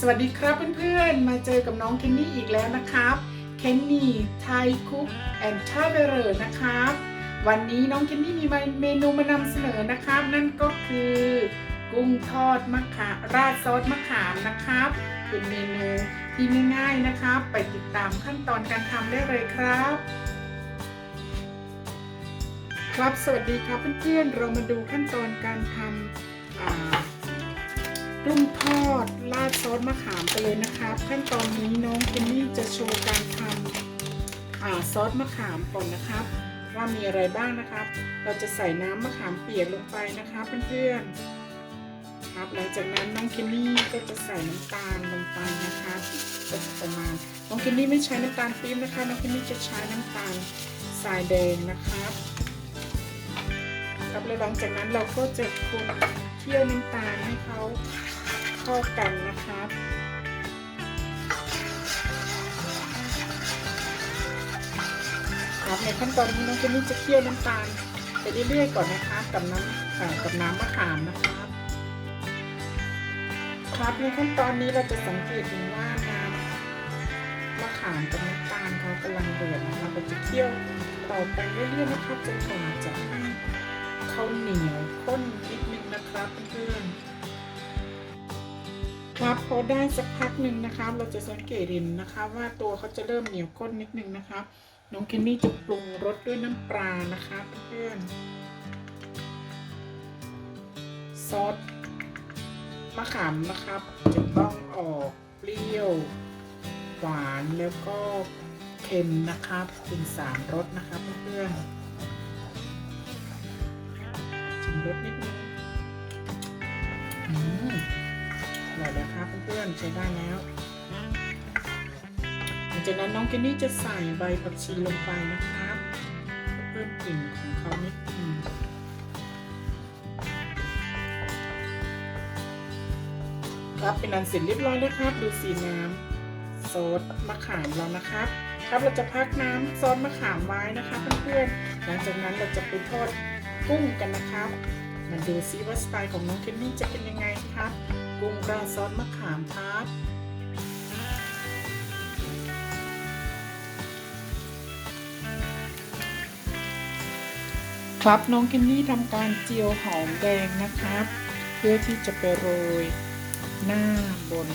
สวัสดีครับเพื่อนๆ มาเจอกับน้องเคนนี่อีกแล้วนะครับ เคนนี่ไทยคุกแอนด์ทาเวอร์นะครับ วันนี้น้องเคนนี่มีเมนูมานำเสนอนะครับ นั่นก็คือ กุ้งทอดมะขามราดซอสมะขามนะครับ เป็นเมนูที่ง่ายๆนะครับ ไปติดตามขั้นตอนการทำได้เลยครับ ครับสวัสดีครับเพื่อนๆ เรามาดูขั้นตอนการทำ กุ้งทอดราดซอสมะขามไปเลยนะครับ ขั้นตอนนี้น้องเคนนี่จะโชว์การทำซอสมะขามก่อนนะครับ ว่ามีอะไรบ้างนะครับ เราจะใส่น้ำมะขามเปียกลงไปนะครับเพื่อนๆครับหลังจากนั้นน้องเคนนี่ก็จะใส่น้ำตาลลงไปนะคะประมาณน้องเคนนี่ไม่ใช้น้ำตาลปี๊บนะคะน้องเคนนี่จะใช้น้ำตาลทรายแดงนะครับครับแล้วหลังจากนั้นเราก็จะคน คี่ยวน้ำตาลให้เขาเข้ากันนะครับครับในขั้นตอนนี้น้องเจนนี่จะเคี่ยวน้ำตาลไปเรื่อยๆก่อนนะคะกับน้ำกับน้ำมะขามนะครับ ครับในขั้นตอนนี้เราจะสังเกตเห็นว่าน้ำมะขามกับน้ำตาลเขากำลังเดือดนะเราก็จะเคี่ยวต่อไปเรื่อยๆนะครับจนกว่าจะให้ข้าเหนียวข้นนิดนึง ครับเพื่อนครับพอได้สักพักหนึ่งนะครับเราจะสังเกตเห็นนะคะ ว่าตัวเขาจะเริ่มเหนียวข้นนิดนึงนะครับน้องเคนนี่จะปรุงรสด้วยน้ำปลานะคะเพื่อนซอสมะขามนะครับจะต้องออกเปรี้ยว หวานแล้วก็เค็มนะครับเป็นสามรสนะครับเพื่อนๆชิมรสนิดนึง อร่อยแล้วครับเพื่อนๆใช้ได้แล้วหลังจากนั้นน้องเคนนี่จะใส่ใบผักชีลงไปนะครับเพื่อเพิ่มกลิ่นของเขานิดนึงครับเป็นอันเสร็จเรียบร้อยแล้วครับ ดูสีน้ำซอสมะขามเรานะครับ ครับเราจะพักน้ำซอสมะขามไว้นะคะเพื่อนๆหลังจากนั้นเราจะไปทอดกุ้งกันนะครับ มาดูซิว่าสไตล์ของน้องเคนนี่จะเป็นยังไงครับกุ้งราดซอสมะขามครับครับน้องเคนนี่ทำการเจียวหอมแดงนะครับ เพื่อที่จะไปโรยหน้าบน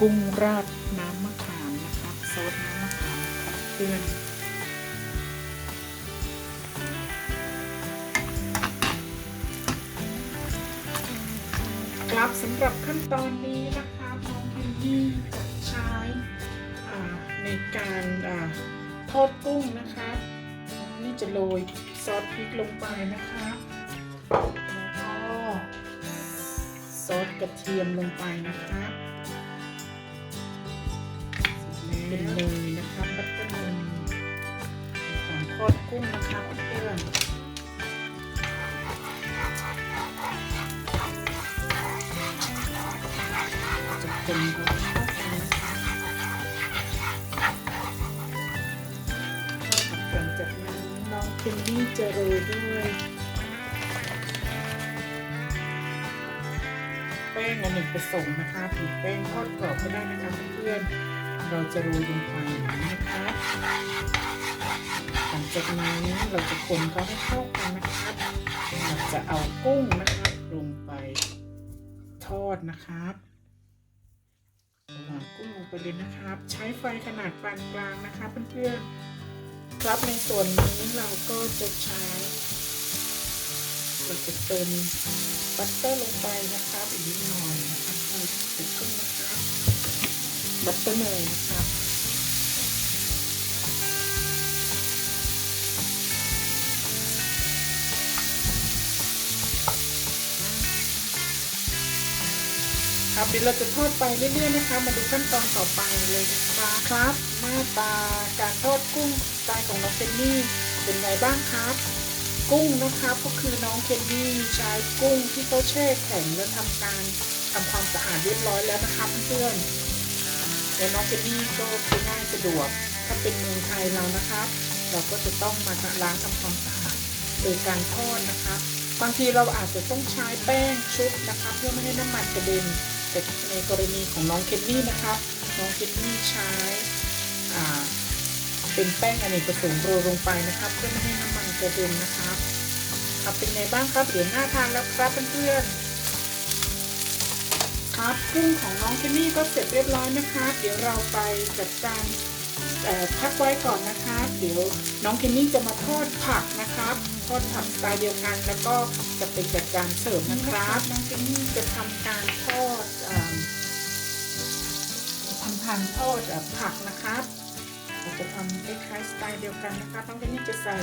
กุ้งราดน้ำมะขามนะครับซอสน้ำมะขามครับเพื่อน ครับสำหรับขั้นตอนนี้นะคะน้องเคนนี่จะใช้ในการอทอดกุ้งนะคะน้องนี่จะโรยซอสพริกลงไปนะคะแล้วก็ซอสกระเทียมลงไปนะคะเป็นเนยนะคะบัตเตอร์เนยการทอดกุ้งนะคะเพื่อน คนเขาเข้ากันนะคะหลังจากนั้นน้องเคนนี่จะโรยด้วย แป้งอเนกประสงค์นะคะหรือแป้งทอดกรอบก็ได้นะคะเพื่อนๆเราจะโรยลงไปอย่างนี้นะคะหลังจากนั้นเราจะคนเขาให้เข้ากันนะคะเราจะเอากุ้งนะคะลงไปทอดนะครับ วางกุ้งลงไปเลยนะครับ ใช้ไฟขนาดปานกลางนะคะเพื่อนๆครับในส่วนนี้เราก็จะใช้เราจะเติมบัตเตอร์ลงไปนะครับอีกนิดหน่อยนะครับเราจะใส่กุ้งนะครับบัตเตอร์เนยนะครับ ครับเดี๋ยวเราจะทอดไปเรื่อยๆนะคะมาดูขั้นตอนต่อไปเลยนะคะครับ หน้าตาการทอดกุ้งสไตล์ของน้องเคนนี่เป็นไงบ้างครับ กุ้งนะครับก็คือน้องเคนนี่ใช้กุ้งที่เขาแช่แข็งแล้วทำการทำความสะอาดเรียบร้อยแล้วนะคะเพื่อนๆแล้วน้องเคนนี่ก็คือง่ายสะดวก ถ้าเป็นเมืองไทยเรานะครับ เราก็จะต้องมาล้างทำความสะอาดโดยการทอดนะคะบางทีเราอาจจะต้องใช้แป้งชุบนะคะ เพื่อไม่ให้น้ำมันกระเด็น แต่ในกรณีของน้องเคนนี่นะครับน้องเคนนี่ใช้เป็นแป้งอเนกประสงค์โรยลงไปนะครับ เพื่อไม่ให้น้ำมันกระเด็นนะครับครับเป็นไงบ้างครับเดี๋ยวหน้าทานแล้วครับเพื่อนๆครับกุ้งของน้องเคนนี่ก็เสร็จเรียบร้อยนะครับเดี๋ยวเราไปจัดการพักไว้ก่อนนะครับ เดี๋ยวน้องเคนนี่จะมาทอดผักนะครับ ทอดผักสไตล์เดียวกัน แล้วก็จะเป็นจัดการเสิร์ฟนะครับน้องเคนนี่จะทำการทอดอ่อทำทานทอดอผักนะครับเราจะทำคล้ายๆสไตล์เดียวกันนะครับน้องเคนนี่จะใส่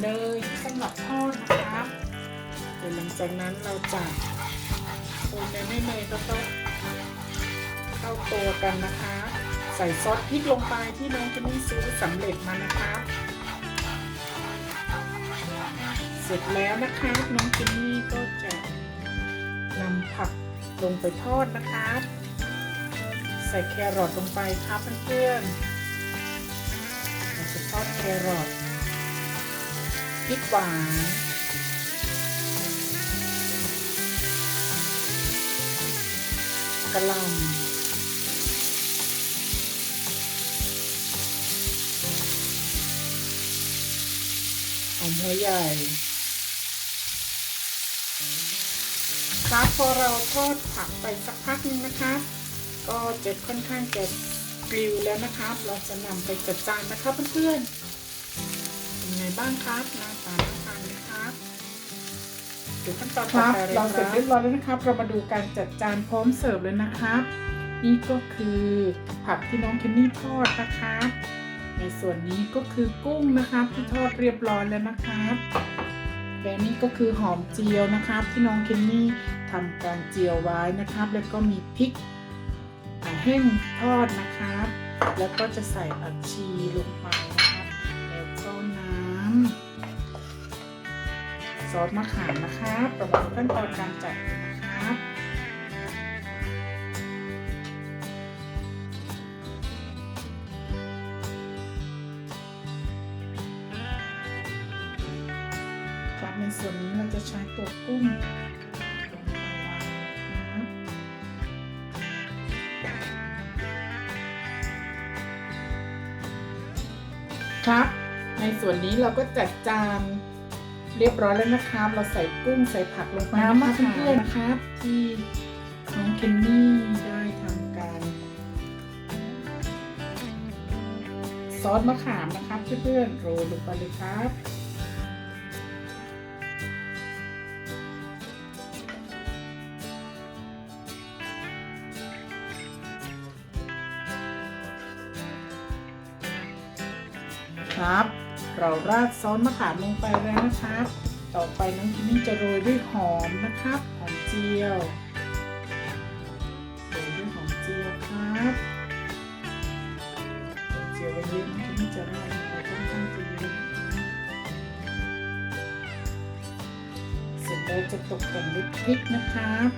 เนยสำหรับทอดนะครับเดี๋ยวหลังจากนั้นเราจะคนเนยให้เนยก็ต้องเข้าตัวกันนะคะ ใส่ซอสพริกลงไปที่น้องจะนี่ซื้อสำเร็จมานะคะ เสร็จแล้วนะคะ น้องจินนี่ก็จะนำผักลงไปทอดนะคะ ใส่แครอทลงไปครับเพื่อนๆเราจะทอดแครอทพริกหวานกระหลำหอมหัวใหญ่ ครับพอเราทอดผักไปสักพักนึงนะครับก็จะค่อนข้างจะกริวแล้วนะครับ เราจะนำไปจัดจานนะครับเพื่อนๆเป็นไงบ้างครับหน้าตาน่าทานไหมครับดูขั้นตอนต่อไปเลยครับเราเสร็จเรียบร้อยแล้วนะครับ เรามาดูการจัดจานพร้อมเสิร์ฟเลยนะครับ นี่ก็คือผักที่น้องเคนนี่ทอดนะครับในส่วนนี้ก็คือกุ้งนะครับที่ทอดเรียบร้อยแล้วนะครับและนี่ก็คือหอมเจียวนะครับที่น้องเคนนี่ ทำการเจียวไว้นะครับ แล้วก็มีพริกแห้งทอดนะครับ แล้วก็จะใส่ผักชีลงไปนะครับแล้วก็น้ำซอสมะขามนะครับประมาณขั้นตอนการจัดเลยนะครับครับในส่วนนี้เราจะใช้ตัวกุ้ง ครับ ในส่วนนี้เราก็จัดจานเรียบร้อยแล้วนะครับ เราใส่กุ้งใส่ผักลงไปนะคะเพื่อนๆนะครับ ที่น้องเคนนี่ได้ทำการ ซอสมะขามนะครับเพื่อนๆโรยลงไปเลยครับ ครับ เราราดซอสมะขามลงไปแล้วนะครับ ต่อไปน้องคิมมี่จะโรยด้วยหอมนะครับหอมเจียวโรยด้วยหอมเจียวครับหอมเจียวเยอะน้องคิมมี่จะราดลงไปค่อนข้างจะเยอะเสร็จแล้วจะตกแต่งด้วยพริกนะครับ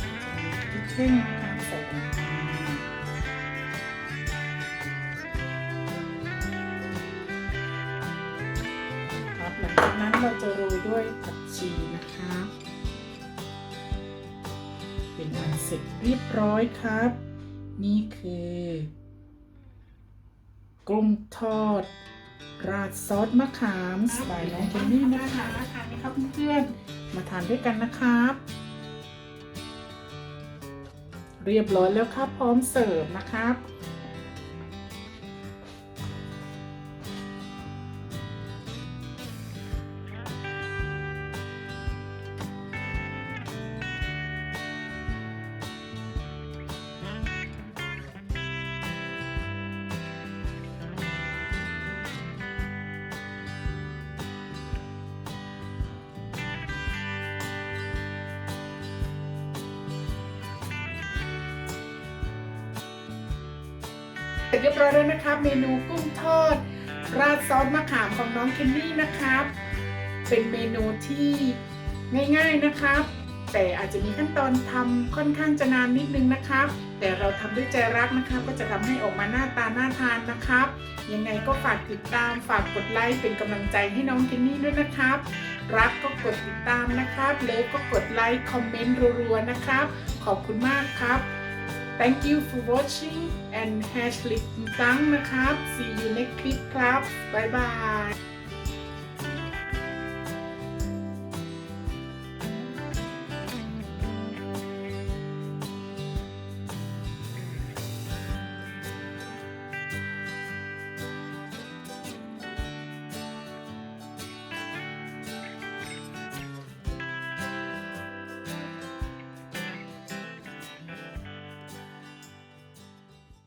จะมีพริกแห้งนะครับ ร็จเรียบร้อยครับ นี่คือ กุ้งทอด ราดซอสมะขามสไตล์น้องเจนนี่นะคะทานไหมครับเพื่อนๆมาทานด้วยกันนะครับ เรียบร้อยแล้วครับพร้อมเสิร์ฟนะครับ เสร็จเรียบร้อยแล้วนะครับ เมนูกุ้งทอด ราดซอสมะขามของน้องเคนนี่นะครับ เป็นเมนูที่ง่าย ๆนะครับ แต่อาจจะมีขั้นตอนทำค่อนข้างจะนานนิดนึงนะครับ แต่เราทำด้วยใจรักนะครับ ก็จะทำให้ออกมาหน้าตาน่าทานนะครับ ยังไงก็ฝากติดตามฝากกดไลค์เป็นกำลังใจให้น้องเคนนี่ด้วยนะครับรักก็กดติดตามนะครับเลิฟก็กดไลค์คอมเมนต์รัวๆนะครับ ขอบคุณมากครับ Thank you for watching and hashtag ตังนะครับ see you next clip ครับ บ๊ายบาย